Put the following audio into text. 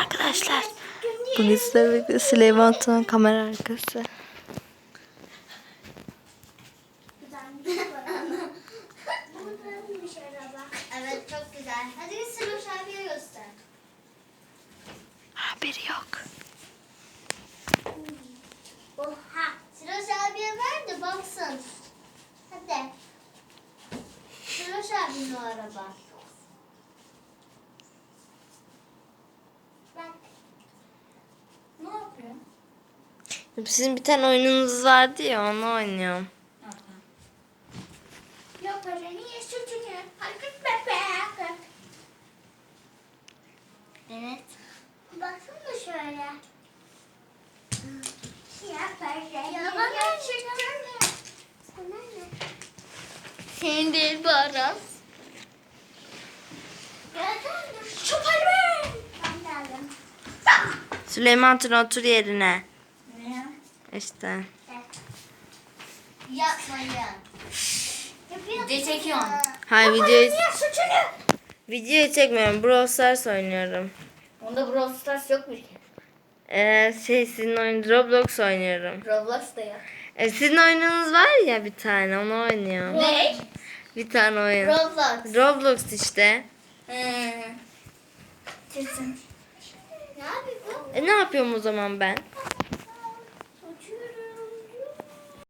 arkadaşlar. Bugün sizlerle birlikte Süleyman Tuna'nın kamera arkası. Evet çok güzel. Hadi Sıloş abiye göster. Haberi yok. Oha. Sıloş abiye ver de baksın. Hadi. Sıloş abinin o araba. Sizin bir tane oyununuz vardı ya onu oynuyorum. Evet. Baksana şöyle. Senin değil bu Aras. Süleyman Tuna otur yerine. İşte. Yapmayın. Video çekiyorum. Hayır videoyu, videoyu çekmiyorum. Brawl Stars oynuyorum. Onda Brawl Stars yok mu ki? Ee, şey sizin oyun Roblox oynuyorum. Roblox da yok. Ee, sizin oyununuz var ya bir tane onu oynuyorum. Ne? Bir tane oyun. Roblox. Roblox işte. Ee, kesin. Ne yapıyor bu? E ne yapıyorum o zaman ben?